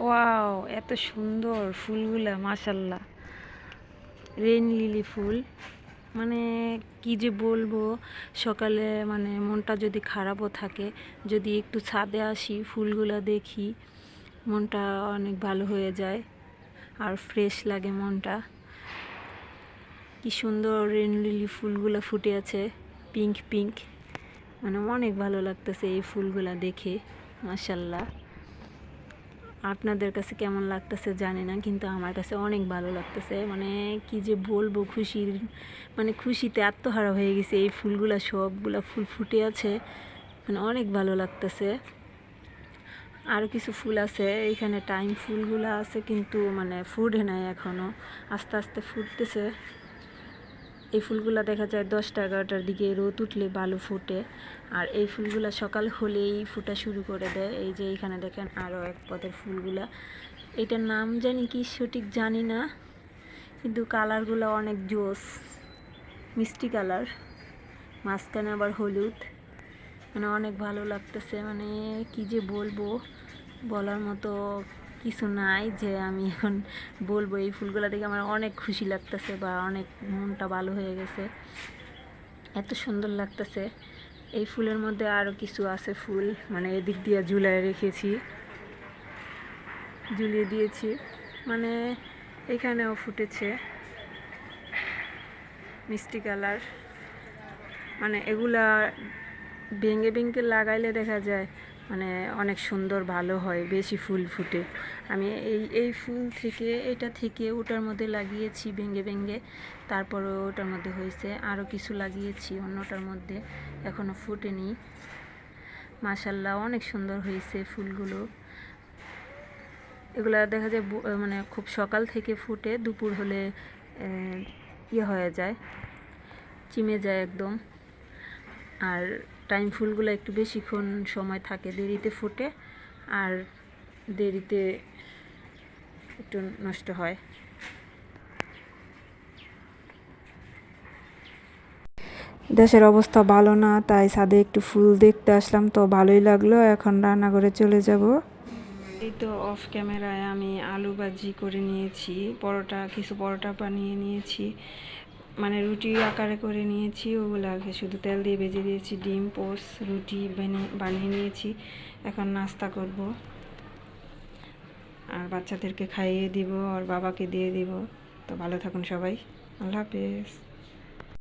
Wow এত সুন্দর ফুলগুলা মাশাল্লাহ রেন লিলি ফুল। মানে কি যে বলব, সকালে মানে মনটা যদি খারাপও থাকে, যদি একটু ছাদে আসি, ফুলগুলা দেখি, মনটা অনেক ভালো হয়ে যায়। আর ফ্রেশ লাগে মনটা। কি সুন্দর রেন লিলি ফুলগুলো ফুটে আছে পিঙ্ক পিঙ্ক মানে অনেক ভালো লাগতেছে এই ফুলগুলা দেখে মাসাল্লাহ আপনাদের কাছে কেমন লাগতেছে জানি না, কিন্তু আমার কাছে অনেক ভালো লাগতেছে। মানে কি যে বলব, খুশির মানে খুশিতে আত্মহারা হয়ে গেছে। এই ফুলগুলা সবগুলা ফুল ফুটে আছে। মানে অনেক ভালো লাগতেছে। আরও কিছু ফুল আছে। এখানে টাইম ফুলগুলো আছে, কিন্তু মানে ফুটে নাই এখনও আস্তে আস্তে ফুটতেছে। এই ফুলগুলো দেখা যায় দশটা এগারোটার দিকে রোদ উঠলে বালু ফুটে। আর এই ফুলগুলা সকাল হলেই ফুটা শুরু করে দেয়। এই যে এখানে দেখেন আরও এক পদের ফুলগুলা। এটার নাম জানি কি সঠিক জানি না, কিন্তু কালারগুলো অনেক জোস, মিষ্টি কালার। মাঝখানে আবার হলুদ। মানে অনেক ভালো লাগতেছে। মানে কি যে বলব, বলার মতো কিছু নাই যে আমি এখন বলব, এই ফুলগুলো দেখে আমার অনেক খুশি লাগতেছে বা অনেক মনটা ভালো হয়ে গেছে। এত সুন্দর লাগতেছে। এই ফুলের মধ্যে আরও কিছু আছে ফুল মানে এদিক দিয়ে ঝুলায় রেখেছি। ঝুলিয়ে দিয়েছি। মানে এখানেও ফুটেছে। মিষ্টি কালার। মানে এগুলা ভেঙে ভেঙে লাগাইলে দেখা যায় মানে অনেক সুন্দর, ভালো হয়, বেশি ফুল ফুটে। আমি এই এই ফুল থেকে, এটা থেকে ওটার মধ্যে লাগিয়েছি ভেঙে ভেঙে। তারপরে ওটার মধ্যে হয়েছে আরও কিছু লাগিয়েছি, অন্যটার মধ্যে এখনও ফুটেনি। মাসাল্লাহ অনেক সুন্দর হয়েছে ফুলগুলো। এগুলা দেখা যায় মানে খুব সকাল থেকে ফুটে, দুপুর হলে ইয়ে হয়ে যায়, চিমে যায় একদম। আর টাইম ফুলগুলো একটু বেশিক্ষণ সময় থাকে দেরিতে ফুটে আর দেরিতে একটু নষ্ট হয়। দেশের অবস্থা ভালো না তাই ছাদে একটু ফুল দেখতে আসলাম তো ভালোই লাগল এখন রান্না করে চলে যাব। এই তো অফ ক্যামেরায় আমি আলু ভাজি করে নিয়েছি পরোটা কিছু পরোটা বানিয়ে নিয়েছি। মানে রুটি আকারে করে নিয়েছি, ওগুলো আগে শুধু তেল দিয়ে ভেজে দিয়েছি, ডিম, পোস, রুটি বানিয়ে নিয়েছি। এখন নাস্তা করব। আর বাচ্চাদেরকে খাইয়ে দিব আর বাবাকে দিয়ে দিব। তো ভালো থাকুন সবাই। আল্লাহ হাফেজ।